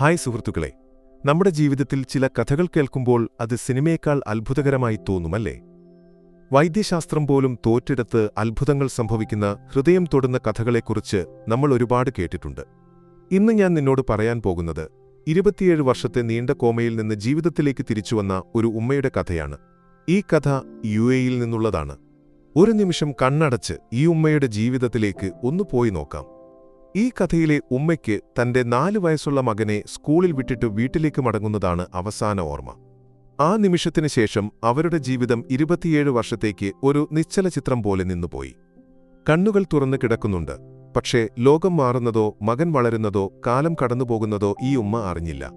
Hi സുഹൃത്തുക്കളെ. നമ്മുടെ ജീവിതത്തിൽ ചില കഥകൾ കേൾക്കുമ്പോൾ അത് സിനിമയേക്കാൾ അത്ഭുതകരമായി തോന്നുമല്ലേ? വൈദ്യശാസ്ത്രം പോലും തോറ്റെടുത്ത് അത്ഭുതങ്ങൾ സംഭവിക്കുന്ന ഹൃദയം തൊടുന്ന കഥകളെക്കുറിച്ച് നമ്മൾ ഒരുപാട് കേട്ടിട്ടുണ്ട്. ഇന്ന് ഞാൻ നിന്നോട് പറയാൻ പോകുന്നത് ഇരുപത്തിയേഴ് വർഷത്തെ നീണ്ട കോമയിൽ നിന്ന് ജീവിതത്തിലേക്ക് തിരിച്ചുവന്ന ഒരു ഉമ്മയുടെ കഥയാണ്. ഈ കഥ യു എയിൽ നിന്നുള്ളതാണ്. ഒരു നിമിഷം കണ്ണടച്ച് ഈ ഉമ്മയുടെ ജീവിതത്തിലേക്ക് ഒന്ന് പോയി നോക്കാം. ഈ കഥയിലെ ഉമ്മയ്ക്ക് തന്റെ നാല് വയസ്സുള്ള മകനെ സ്കൂളിൽ വിട്ടിട്ട് വീട്ടിലേക്ക് മടങ്ങുന്നതാണ് അവസാന ഓർമ്മ. ആ നിമിഷത്തിന് ശേഷം അവരുടെ ജീവിതം ഇരുപത്തിയേഴ് വർഷത്തേക്ക് ഒരു നിശ്ചല ചിത്രം പോലെ നിന്നുപോയി. കണ്ണുകൾ തുറന്നു കിടക്കുന്നുണ്ട്. പക്ഷേ ലോകം മാറുന്നതോ മകൻ വളരുന്നതോ കാലം കടന്നുപോകുന്നതോ ഈ ഉമ്മ അറിഞ്ഞില്ല.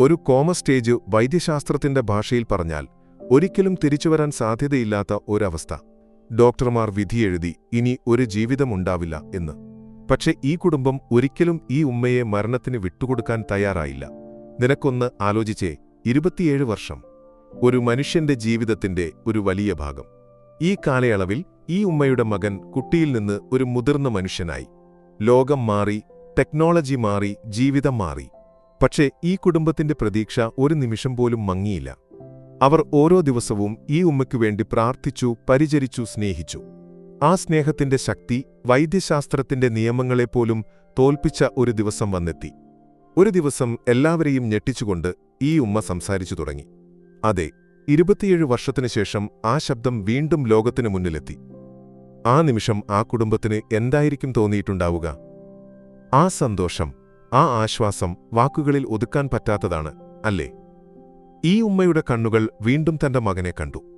ഒരു കോമ സ്റ്റേജ് വൈദ്യശാസ്ത്രത്തിന്റെ ഭാഷയിൽ പറഞ്ഞാൽ ഒരിക്കലും തിരിച്ചുവരാൻ സാധ്യതയില്ലാത്ത ഒരവസ്ഥ. ഡോക്ടർമാർ വിധിയെഴുതി ഇനി ഒരു ജീവിതമുണ്ടാവില്ല എന്ന്. പക്ഷെ ഈ കുടുംബം ഒരിക്കലും ഈ ഉമ്മയെ മരണത്തിന് വിട്ടുകൊടുക്കാൻ തയ്യാറായില്ല. നിനക്കൊന്ന് ആലോചിച്ചേ ഇരുപത്തിയേഴ് വർഷം. ഒരു മനുഷ്യന്റെ ജീവിതത്തിന്റെ ഒരു വലിയ ഭാഗം. ഈ കാലയളവിൽ ഈ ഉമ്മയുടെ മകൻ കുട്ടിയിൽ നിന്ന് ഒരു മുതിർന്ന മനുഷ്യനായി. ലോകം മാറി ടെക്നോളജി മാറി ജീവിതം മാറി. പക്ഷേ ഈ കുടുംബത്തിന്റെ പ്രതീക്ഷ ഒരു നിമിഷം പോലും മങ്ങിയില്ല. അവർ ഓരോ ദിവസവും ഈ ഉമ്മയ്ക്കു വേണ്ടി പ്രാർത്ഥിച്ചു പരിചരിച്ചു സ്നേഹിച്ചു. ആ സ്നേഹത്തിന്റെ ശക്തി വൈദ്യശാസ്ത്രത്തിന്റെ നിയമങ്ങളെപ്പോലും തോൽപ്പിച്ച ഒരു ദിവസം വന്നെത്തി. ഒരു ദിവസം എല്ലാവരെയും ഞെട്ടിച്ചുകൊണ്ട് ഈ ഉമ്മ സംസാരിച്ചു തുടങ്ങി. അതെ ഇരുപത്തിയേഴ് വർഷത്തിനു ശേഷം ആ ശബ്ദം വീണ്ടും ലോകത്തിനു മുന്നിലെത്തി. ആ നിമിഷം ആ കുടുംബത്തിന് എന്തായിരിക്കും തോന്നിയിട്ടുണ്ടാവുക? ആ സന്തോഷം ആ ആശ്വാസം വാക്കുകളിൽ ഒതുക്കാൻ പറ്റാത്തതാണ് അല്ലേ? ഈ ഉമ്മയുടെ കണ്ണുകൾ വീണ്ടും തന്റെ മകനെ കണ്ടു.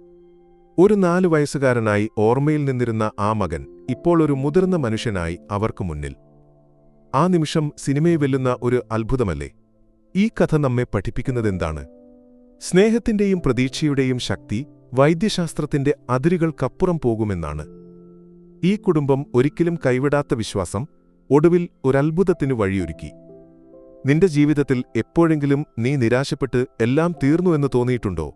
ഒരു നാലു വയസ്സുകാരനായി ഓർമ്മയിൽ നിന്നിരുന്ന ആ മകൻ ഇപ്പോൾ ഒരു മുതിർന്ന മനുഷ്യനായി അവർക്കു മുന്നിൽ. ആ നിമിഷം സിനിമയെ വെല്ലുന്ന ഒരു അത്ഭുതമല്ലേ? ഈ കഥ നമ്മെ പഠിപ്പിക്കുന്നതെന്താണ്? സ്നേഹത്തിന്റെയും പ്രതീക്ഷയുടെയും ശക്തി വൈദ്യശാസ്ത്രത്തിന്റെ അതിരുകൾക്കപ്പുറം പോകുമെന്നാണ്. ഈ കുടുംബം ഒരിക്കലും കൈവിടാത്ത വിശ്വാസം ഒടുവിൽ ഒരത്ഭുതത്തിനു വഴിയൊരുക്കി. നിന്റെ ജീവിതത്തിൽ എപ്പോഴെങ്കിലും നീ നിരാശപ്പെട്ട് എല്ലാം തീർന്നുവെന്ന് തോന്നിയിട്ടുണ്ടോ?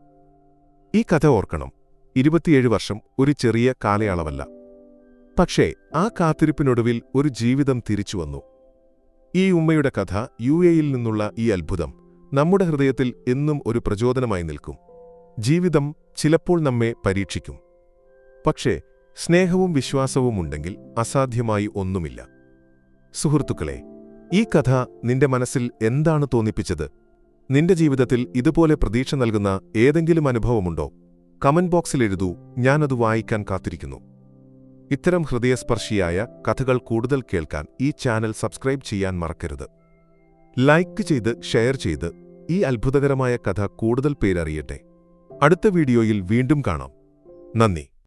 ഈ കഥ ഓർക്കണം. ഇരുപത്തിയേഴ് വർഷം ഒരു ചെറിയ കാലയളവല്ല. പക്ഷേ ആ കാത്തിരിപ്പിനൊടുവിൽ ഒരു ജീവിതം തിരിച്ചുവന്നു ഈ ഉമ്മയുടെ കഥ യു എയിൽ നിന്നുള്ള ഈ അത്ഭുതം നമ്മുടെ ഹൃദയത്തിൽ എന്നും ഒരു പ്രചോദനമായി നിൽക്കും. ജീവിതം ചിലപ്പോൾ നമ്മെ പരീക്ഷിക്കും. പക്ഷേ സ്നേഹവും വിശ്വാസവും ഉണ്ടെങ്കിൽ അസാധ്യമായി ഒന്നുമില്ല. സുഹൃത്തുക്കളെ ഈ കഥ നിന്റെ മനസ്സിൽ എന്താണ് തോന്നിപ്പിച്ചത്? നിന്റെ ജീവിതത്തിൽ ഇതുപോലെ പ്രതീക്ഷ നൽകുന്ന ഏതെങ്കിലും അനുഭവമുണ്ടോ? കമന്റ് ബോക്സിൽ എഴുതൂ ഞാനത് വായിക്കാൻ കാത്തിരിക്കുന്നു. ഇത്തരം ഹൃദയസ്പർശിയായ കഥകൾ കൂടുതൽ കേൾക്കാൻ ഈ ചാനൽ സബ്സ്ക്രൈബ് ചെയ്യാൻ മറക്കരുത്. ലൈക്ക് ചെയ്ത് ഷെയർ ചെയ്ത് ഈ അത്ഭുതകരമായ കഥ കൂടുതൽ പേരറിയട്ടെ. അടുത്ത വീഡിയോയിൽ വീണ്ടും കാണാം. നന്ദി.